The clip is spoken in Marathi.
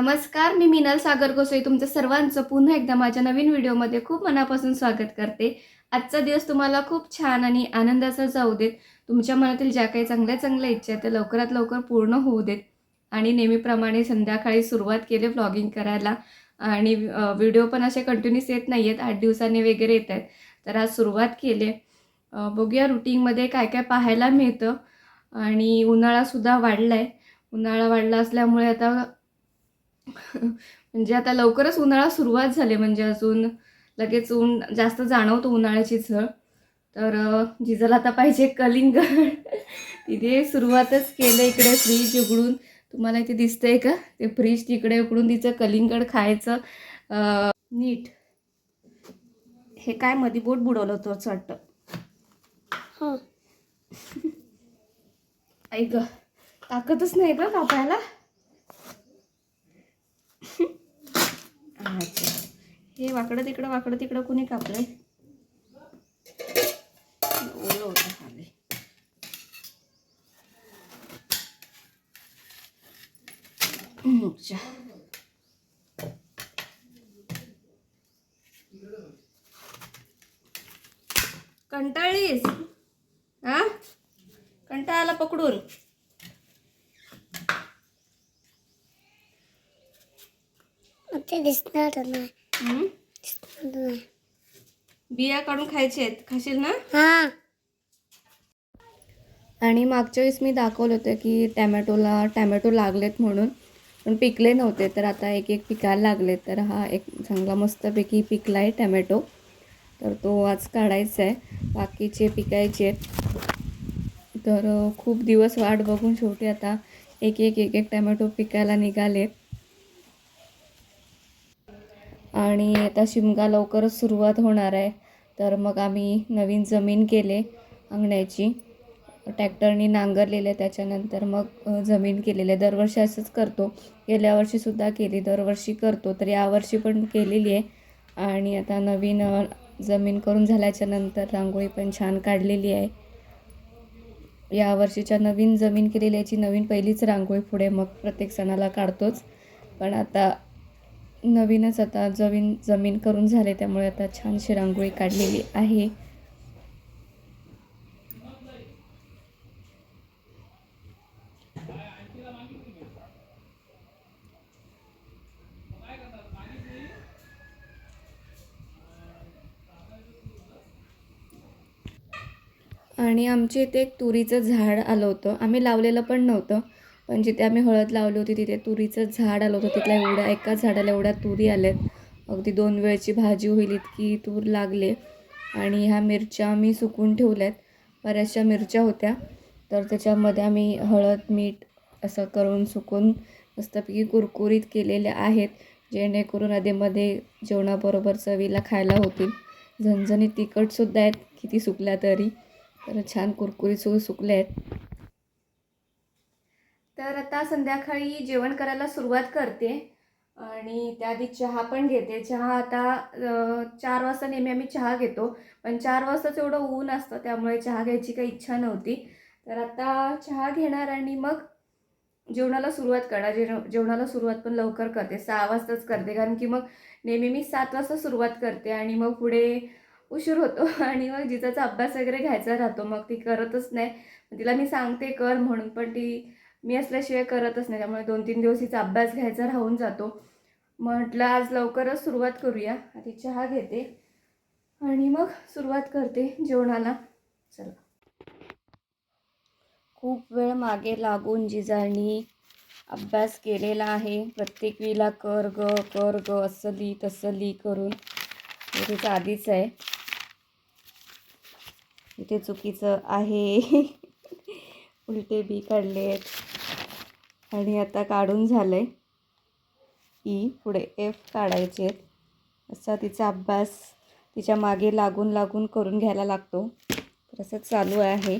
नमस्कार मी मिनल सागर गोसाई तुमचं सर्वांचं पुन्हा एकदा माझ्या नवीन व्हिडिओमध्ये खूप मनापासून स्वागत करते. आजचा दिवस तुम्हाला खूप छान आणि आनंदाचा जाऊ देत. तुमच्या मनातील ज्या काही चांगल्या चांगल्या इच्छा आहेत त्या लवकरात लवकर पूर्ण होऊ देत. आणि नेहमीप्रमाणे संध्याकाळी सुरुवात केली व्लॉगिंग करायला. आणि व्हिडिओ पण असे कंटिन्यूस येत नाही आहेत आठ दिवसांनी वगैरे येत आहेत. तर आज सुरुवात केली. बघूया रुटीनमध्ये काय काय पाहायला मिळतं. आणि उन्हाळासुद्धा वाढला आहे उन्हाळा वाढला असल्यामुळे आता म्हणजे आता लवकरच उन्हाळा सुरुवात झाली म्हणजे अजून लगेच ऊन जास्त जाणवतो उन्हाळ्याची झळ. तर जिजाला आता पाहिजे कलिंगड. तिथे सुरुवातच केलं इकडे फ्रीज उघडून. तुम्हाला इथे दिसतंय का? ते फ्रीज तिकडे उघडून तिचं कलिंगड खायचं नीट. हे काय मध्ये बोट बुडवलं होतं असं वाटतं. हो. ऐक ताकदच नाही का कापायला. हे वाकडं तिकडं वाकडं तिकडं कुणी कापलंय? ओलं होतं खाली. अच्छा. कंटाळलीस? हा कंटाळाला पकडून. ते दिसणार नाही दिसणार नाही. बिया काढून खायचे आहेत. खाशील ना? हा. आणि मागच्या वेळेस मी दाखवलं होतं की टॅमॅटोला टॅमॅटो लागलेत म्हणून पण पिकले नव्हते. तर आता एक एक पिकायला लागले. तर हा एक चांगला मस्तपैकी पिकला आहे टॅमॅटो. तर तो आज काढायचा आहे. बाकीचे पिकायचे आहेत. तर खूप दिवस वाट बघून शेवटी आता एक एक एक एक टॅमॅटो पिकायला निघालेत. आणि आता शिमगा लवकरच सुरुवात होणार आहे. तर मग आम्ही नवीन जमीन केले अंगण्याची. ट्रॅक्टरनी नांगरलेले त्याच्यानंतर मग जमीन केलेली आहे. दरवर्षी असंच करतो. गेल्या वर्षीसुद्धा केली. दरवर्षी करतो. तर यावर्षी पण केलेली आहे. आणि आता नवीन जमीन करून झाल्याच्यानंतर रांगोळी पण छान काढलेली आहे. यावर्षीच्या नवीन जमीन केलेली याची नवीन पहिलीच रांगोळी पुढे मग प्रत्येक सणाला काढतोच. पण आता नवीनच आता जमीन जमीन करून झाले त्यामुळे आता छानशी रांगोळी काढलेली आहे. आणि आमच्या इथे एक तुरीचं झाड आलं होतं. आम्ही लावलेलं पण नव्हतं. म्हणजे पण जिथे आम्ही हळद लावली होती तिथे तुरीचं झाड आलं होतं. तिथल्या एवढ्या एकाच झाडाला एवढ्या तुरी आल्यात. अगदी दोन वेळची भाजी होईल इतकी तूर लागले. आणि ह्या मिरच्या मी सुकून ठेवल्यात. बऱ्याचशा मिरच्या होत्या. तर त्याच्यामध्ये आम्ही हळद मीठ असं करून सुकून मस्तपैकी कुरकुरीत केलेल्या आहेत. जेणेकरून अधेमध्ये जेवणाबरोबर चवीला खायला होतील. झणझणीत तिखटसुद्धा आहेत. किती सुकल्या तरी. तर छान कुरकुरीत सु सुकल्या आहेत. तर आता संध्याकाळी जेवण करायला सुरुवात करते आणि त्याआधी चहा पण घेते. चहा आता चार वाजता नेहमी आम्ही चहा घेतो. पण चार वाजताच एवढं ऊन असतं त्यामुळे चहा घ्यायची काही इच्छा नव्हती. तर आता चहा घेणार आणि मग जेवणाला सुरुवात करणार. जेव जेवणाला सुरुवात पण लवकर करते. सहा वाजताच करते. कारण की मग नेहमी मी सात वाजता सुरुवात करते आणि मग पुढे उशीर होतो आणि मग जिजाचा अभ्यास वगैरे घ्यायचा राहतो. मग ती करतच नाही. तिला मी सांगते कर म्हणून. पण ती मी असल्याशिवाय करतच नाही त्यामुळे दोन तीन दिवस हिचा अभ्यास घ्यायचा राहून जातो. म्हटलं आज लवकरच सुरुवात करूया. आधी चहा घेते आणि मग सुरुवात करते जेवणाला. चला. खूप वेळ मागे लागून जिजांनी अभ्यास केलेला आहे. प्रत्येक वेळेला कर ग कर ग असं ली तसं ली करून. हे तिचं आधीच आहे. इथे चुकीचं आहे. उलटे बी काढलेत. आणि आता काढून झालं आहे ई पुढे एफ काढायचे आहेत. असा तिचा अभ्यास तिच्यामागे लागून लागून करून घ्यायला लागतो. तर असं चालू आहे.